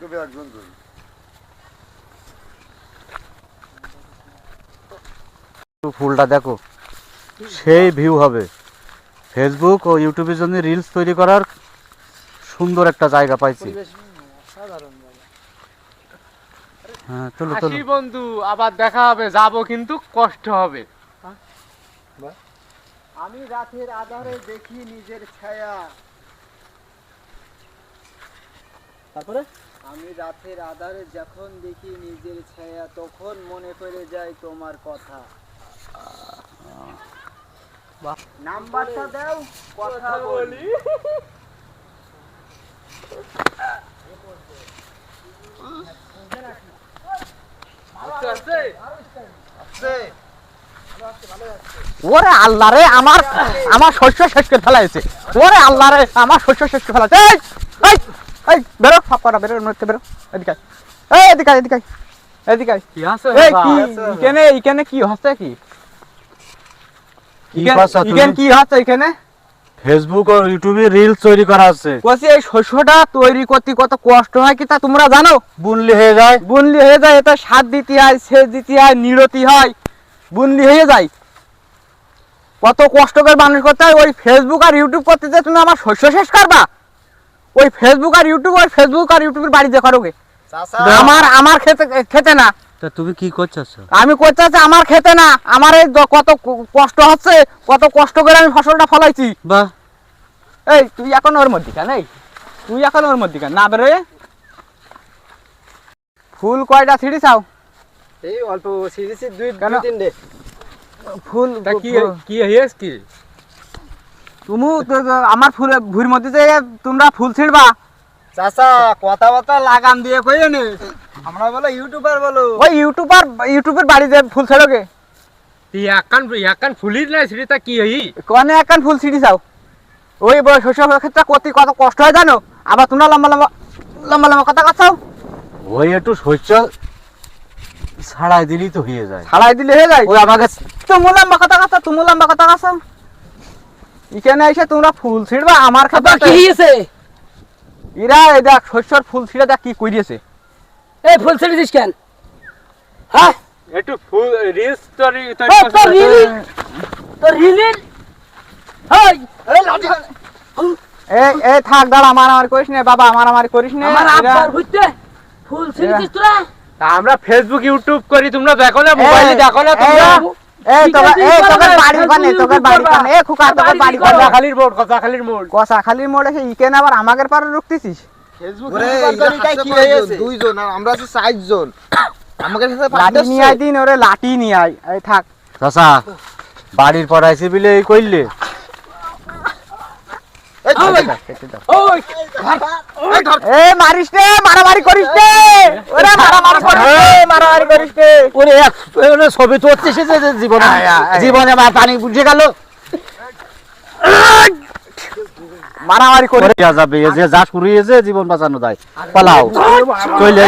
কবে একজন ফুলটা দেখো। সেই ভিউ হবে। ফেসবুক ও ইউটিউবের জন্য রিলস তৈরি করার সুন্দর একটা জায়গা পাইছি। হ্যাঁ চলো চলো। বন্ধু আবার দেখা হবে যাব কিন্তু কষ্ট হবে। আমি রাতের আধারে দেখি নিজের ছায়া। তারপরে? আমি রাতের আধারে যখন দেখি নিজের ছায়া তখন মনে পড়ে যায় তোমার কথা। নাম্বারটা দাও কথা বলি। ওরে আল্লাহ রে আমার আমার শস্য শেষ করে ফেলাইছে ওরে আল্লাহ রে আমার শস্য শেষ করে ফেলাইছে এই বেরো করা বেরো নড়তে বেরো। এদিকে এই এদিকে আয়, এদিকে এদিকে কি আছে এই কি? এখানে এখানে কি হচ্ছে কি? এখানে- এখানে কি হচ্ছে এখানে ফেসবুক ও ইউটিউবে রিলস তৈরি করা আছে। বলছি এই শস্যটা তৈরি করতে কত কষ্ট হয় কি তা তোমরা জানো? বুনলি হয়ে যায়। বুনলি হয়ে যায় এটা সার দিতে হয় সেচ দিতে হয় নিড়তি হয়। বুনলি হয়ে যায়। কত কষ্ট করে মানুষ করতে হয় ওই ফেসবুক আর ইউটিউব করতে যে তুমি আমার শস্য শেষ করবা। ওই ফেসবুক আর ইউটিউব ওই ফেসবুক আর ইউটিউবের বাড়িতে করোগে আমার আমার খেতে খেতে না। তা তুমি কি করছস? আমি করতে চাচ্ছি আমার খেতে না। আমার এই কত কষ্ট হচ্ছে কত কষ্ট করে আমি ফসলটা ফলাইছি। বাহ। এই তুই এখন ওর মধ্যে কেন এই তুই এখন ওর মধ্যে কেন না বেরোয় ফুল কয়টা ছিঁড়ি চাও এই অল্প সিরিজে দুই তিনটে। ফুল কি কি হইয়াস কি? তুমি আমার ফুল ভুঁড়ির মধ্যে যে তোমরা ফুল ছিড়বা। চাচা কথাবার্তা লাগাম দিয়ে কইয়ে নে। আমরা বলো ইউটিউবার বলো। ওই ইউটিউবার ইউটিউবের বাড়িতে ফুল ছেড়োগে। তুই একান একান ফুলির না সেটা কি হই? কনে একখান ফুল ছিঁড়ি চাও? ওই বড় শস্য ক্ষেত্রে করতে কত কষ্ট হয় জানো? আবার তোমরা লম্বা লম্বা লম্বা লম্বা কথা কথাও ওই একটু শস্য ছাড়াই দিলেই তো হয়ে যায়। ছাড়াই দিলে হয়ে যায়? ওই আমাকে তুমি লম্বা কথা কথা তুমি লম্বা কথা কথা এখানে এসে তোমরা ফুল ছিড়বা আমার হয়েছে এরা এই দেখ শস্যর ফুল ছিঁড়ে দেখ কি এই ফুল ছেড়ে দিস কেন? হ্যাঁ? একটু ফুল রিলস তৈরি তোর রিলি তোর রিলি ওই এই এই থাক দাঁড়া মারামারি করিস না বাবা মারামারি করিস না। আমার আব্বার হইতে ফুল ছেড়ে দিস তোরা? আমরা ফেসবুক ইউটিউব করি তোমরা দেখো না মোবাইলে দেখো না তোমরা। এই, এই তোকে এই তোকে বাড়ি কানে তোকে বাড়ি কানে এ খুকা তোকে বাড়ি বাড়ি কানে কচাখালির মোড় কচাখালির মোড়। কষা মোড়ে সে ইকেন আবার আমাদের পারে হয়েছে? দুইজন আমরা আছি চারজন আমাকে সাথে লাঠি নিয়ে আয় দিন ওরে লাঠি নিয়ে থাক। চাচা বাড়ির পড়াইছে বিলে এই কইলে? মারিস রে মারামারি করিস রে ওরে মারামারি করিস রে মারামারি করিস রে ওরে এক ছবি তো হচ্ছে যে যে জীবনে। জীবনে পানি বুঝে গেল। মারামারি করে দেয়া যাবে যে যা শুরু হয়েছে জীবন বাঁচানো যায় পালাও। চলে